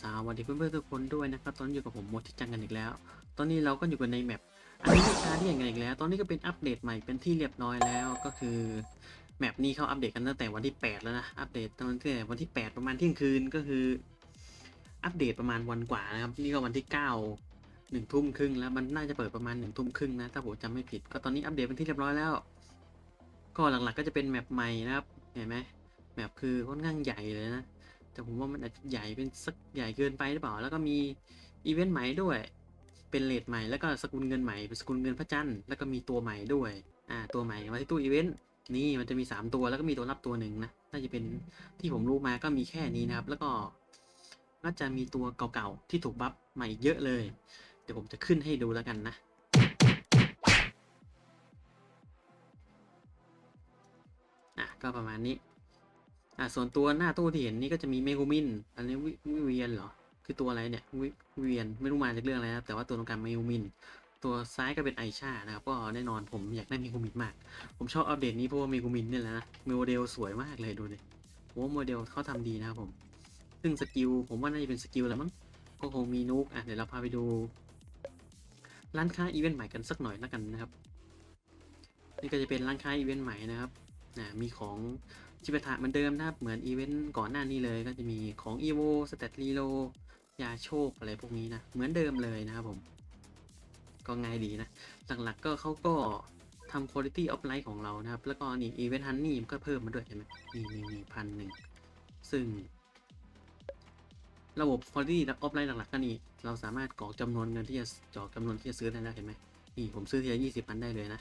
สวัสดีเพื่อนๆทุกคนด้วยนะครับ ตอนนี้อยู่กับผมโมทิจังกันอีกแล้ว ตอนนี้เราก็อยู่กันในแมปอันนี้คาเดียนกันอีกแล้ว ตอนนี้ก็เป็นอัปเดตใหม่เป็นที่เรียบร้อยแล้วก็คือแมปนี้เขาอัปเดตกันตั้งแต่วันที่ 8 แล้วนะอัปเดตตั้งแต่วันที่ 8 ประมาณเที่ยงคืนก็คืออัปเดตประมาณวันกว่านะครับนี่ก็วันที่9หนึ่งทุ่มครึ่งแล้วมันน่าจะเปิดประมาณหนึ่งทุ่มครึ่งนะถ้าผมจำไม่ผิด ก็ตอนนี้อัปเดตเป็นที่เรียบร้อยแล้ว ก็หลักๆก็จะเป็นแมปใหม่นะครับเห็นไหมแมปคือค่อนข้างใหญ่เลยนะ แต่ผมว่ามันอาจจะใหญ่เป็นสักใหญ่เกินไปหรือเปล่า แล้วก็มีอีเวนต์ใหม่ด้วย เป็นเลทใหม่ แล้วก็สกุลเงินใหม่ เป็นสกุลเงินพระจันทร์ แล้วก็มีตัวใหม่ด้วย อ่า ตัวใหม่มาที่ตู้อีเวนต์ นี่มันจะมี 3 ตัวแล้วก็มีตัวรับตัวหนึ่งนะ น่าจะเป็นที่ผมรู้มาก็มีแค่นี้นะครับ แล้วก็น่าจะมีตัวเก่าๆที่ถูกบัฟมาอีกเยอะเลย เดี๋ยวผมจะขึ้นให้ดูแล้วกันนะอะก็ประมาณนี้ อ่าส่วนตัวหน้าตู้ที่เห็นนี่ก็จะมีเมกูมิน อันนี้วิเวียนเหรอ คือตัวอะไรเนี่ยวิเวียนไม่รู้มาจากเรื่องอะไรนะครับ แต่ว่าตัวตรงกลางเมกูมิน ตัวซ้ายก็เป็นไอชานะครับ ก็แน่นอนผมอยากได้เมกูมินมาก ผมชอบอัปเดตนี้เพราะว่าเมกูมินเนี่ยแหละนะโมเดลสวยมากเลยดูดิผมว่าโมเดลเขาทำดีนะครับผม ซึ่งสกิลผมว่าน่าจะเป็นสกิลแหละมั้ง ก็คงมีนุกอะเดี๋ยวเราพาไปดู ร้านค้าอีเวนต์ใหม่กันสักหน่อยแล้วกันนะครับ นี่ก็จะเป็นร้านค้าอีเวนต์ใหม่นะครับ อ่ามีของชิบะทะเหมือนเดิมนะครับ เหมือนอีเวนต์ก่อนหน้านี้เลยก็จะมีของ EVO สเตตรีโลยาโชคอะไรพวกนี้นะ เหมือนเดิมเลยนะครับผม ก็ง่ายดีนะ หลักๆก็เขาก็ทำ quality of life ของเรานะครับ แล้วก็นี่ event honey มันก็เพิ่มมาด้วยเห็นไหมนี่นี่นี่พันหนึ่งซึ่ง ระบบ quality of life หลักๆก็นี่ เราสามารถกรอกจำนวนเงินที่จะจอกจำนวนที่จะซื้อได้แล้วเห็นไหมนี่ผมซื้อทีละยี่สิบพันได้เลยนะ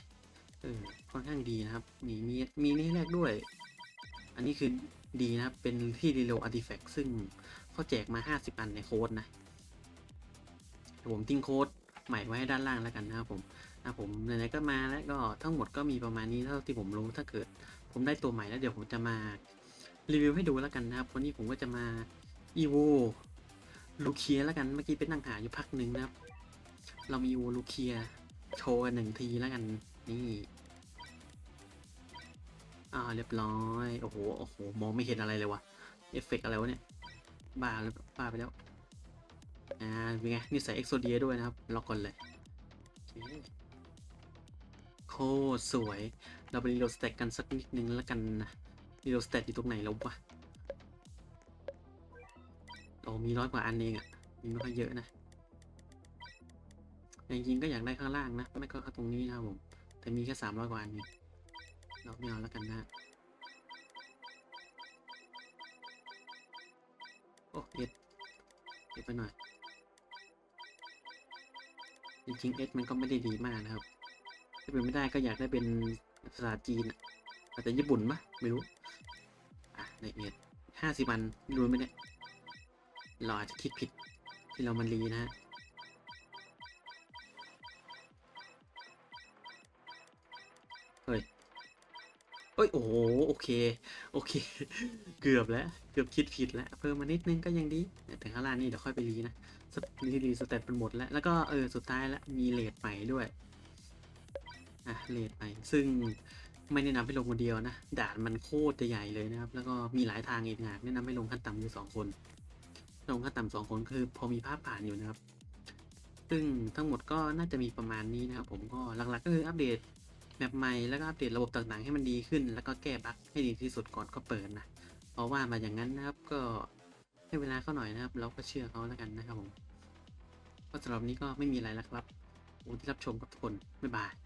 เออค่อนข้างดีนะครับ มีมีมีนี่แรกด้วย อันนี้คือดีนะครับ เป็นที่รีโลอาร์ติแฟกต์ซึ่งเขาแจกมา 50 อันในโค้ดนะผมทิ้งโค้ดใหม่ไว้ให้ด้านล่างแล้วกันนะครับผมนะผมไหนๆก็มาแล้วก็ทั้งหมดก็มีประมาณนี้เท่าที่ผมรู้ถ้าเกิด ผมได้ตัวใหม่แล้วเดี๋ยวผมจะมารีวิวให้ดูแล้วกันนะครับวันนี้ผมก็จะมาอีโวลูเคียแล้วกันเมื่อกี้เป็นนั่งหาอยู่พักหนึ่งนะครับ เรามีอีโวลูเคียโชว์กันหนึ่งทีแล้วกัน นี่อ่าเรียบร้อย โอ้โห โอ้โห มองไม่เห็นอะไรเลยวะเอฟเฟกต์อะไรวะเนี่ย บ้าแล้วบ้าไปแล้ว อ่า เป็นไง นี่ใส่เอ็กโซเดียด้วยนะครับ ล็อกก่อนเลยโคตรสวย เราไปรีโหลดสเตตกันสักนิดนึงแล้วกันนะ รีโหลดสเต็ตอยู่ตรงไหนแล้ววะโอ้มีร้อยกว่าอันเองอะ่ะ มีไม่ค่อยเยอะนะจริงๆก็อยากได้ข้างล่างนะ ไม่ก็ตรงนี้นะครับผม แต่มีแค่สามร้อยกว่าอันเองเราไม่เอาแล้วกันนะ โอ้เอ็ดเก็บไปหน่อย จริงๆเอ็ดมันก็ไม่ได้ดีมากนะครับ ถ้าเป็นไม่ได้ก็อยากได้เป็นภาษาจีนอาจจะญี่ปุ่นปะไม่รู้ อะในเอ็ดห้าสิบอันรู้ไหมเนี่ยเราอาจจะคิดผิดที่เรามันรีนะฮะ เฮ้ยเอ้ย โอ้โห โอเค โอเค เกือบแล้ว เกือบคิดผิดแล้ว เพิ่มมานิดนึงก็ยังดีแต่ข้างล่างนี่เดี๋ยวค่อยไปรีนะรีรีสเตตเป็นหมดแล้ว แล้วก็เออ สุดท้ายแล้วมีเลทใหม่ด้วย อะ เลทใหม่ ซึ่งไม่แนะนำให้ลงคนเดียวนะ ด่านมันโคตรจะใหญ่เลยนะครับ แล้วก็มีหลายทางอีกงานแนะนำให้ลงขั้นต่ำอยู่สองคน ลงขั้นต่ำสองคนคือพอมีภาพผ่านอยู่นะครับ ซึ่งทั้งหมดก็น่าจะมีประมาณนี้นะครับ ผมก็หลักๆก็คืออัปเดต แมปใหม่แล้วก็อัปเดตระบบต่างๆให้มันดีขึ้น แล้วก็แก้บั๊กให้ดีที่สุดก่อนก็เปิดนะเพราะว่ามาอย่างนั้นนะครับก็ให้เวลาเขาหน่อยนะครับ เราก็เชื่อเขาแล้วกันนะครับผมก็สำหรับนี้ก็ไม่มีอะไรแล้วครับอุที่รับชมกับทุกคนบ๊ายบาย